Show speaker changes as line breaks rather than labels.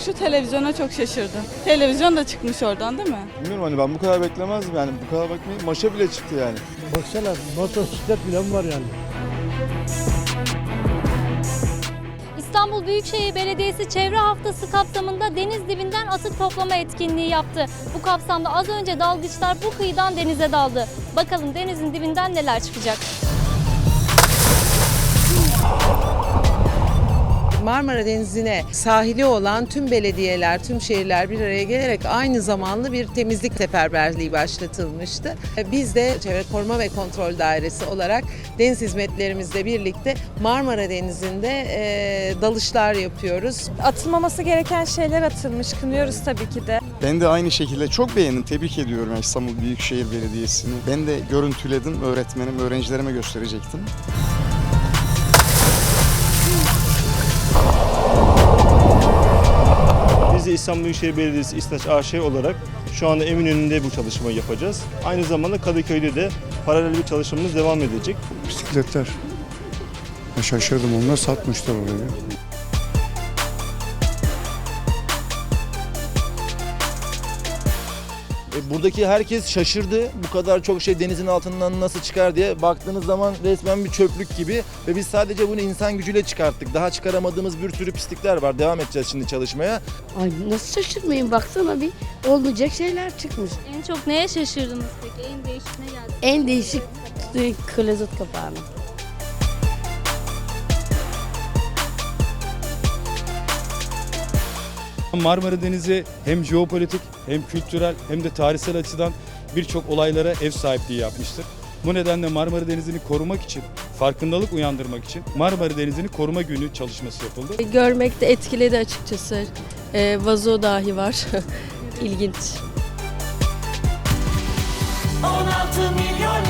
şu televizyona çok şaşırdım. Televizyon da çıkmış oradan değil mi?
Bilmiyorum hani ben bu kadar beklemezdim yani bu kadar bakmayın maşa bile çıktı yani.
Baksana motosiklet bile var yani.
İstanbul Büyükşehir Belediyesi Çevre Haftası kapsamında deniz dibinden atık toplama etkinliği yaptı. Bu kapsamda az önce dalgıçlar bu kıyıdan denize daldı. Bakalım denizin dibinden neler çıkacak?
Marmara Denizi'ne sahili olan tüm belediyeler, tüm şehirler bir araya gelerek aynı zamanlı bir temizlik seferberliği başlatılmıştı. Biz de Çevre Koruma ve Kontrol Dairesi olarak deniz hizmetlerimizle birlikte Marmara Denizi'nde e, dalışlar yapıyoruz.
Atılmaması gereken şeyler atılmış. Kınıyoruz tabii ki de.
Ben de aynı şekilde çok beğendim. Tebrik ediyorum İstanbul Büyükşehir Belediyesi'ni. Ben de görüntüledim öğretmenim, öğrencilerime gösterecektim.
De İstanbul Büyükşehir Belediyesi İstaç AŞ olarak şu anda Eminönü'nde bu çalışmayı yapacağız. Aynı zamanda Kadıköy'de de paralel bir çalışmamız devam edecek.
Bisikletler. Ben şaşırdım onlar satmışlar orayı.
Buradaki herkes şaşırdı. Bu kadar çok şey denizin altından nasıl çıkar diye. Baktığınız zaman resmen bir çöplük gibi. Ve biz sadece bunu insan gücüyle çıkarttık. Daha çıkaramadığımız bir sürü pislikler var. Devam edeceğiz şimdi çalışmaya.
Ay nasıl şaşırmayın baksana bir olmayacak şeyler çıkmış.
En çok neye şaşırdınız peki? En değişik ne geldi?
En değişik e, klozet kapağını.
Marmara Denizi hem jeopolitik hem kültürel hem de tarihsel açıdan birçok olaylara ev sahipliği yapmıştır. Bu nedenle Marmara Denizi'ni korumak için, farkındalık uyandırmak için Marmara Denizi'ni koruma günü çalışması yapıldı.
Görmek de etkiledi açıkçası. Ee, vazo dahi var. İlginç.
16 milyon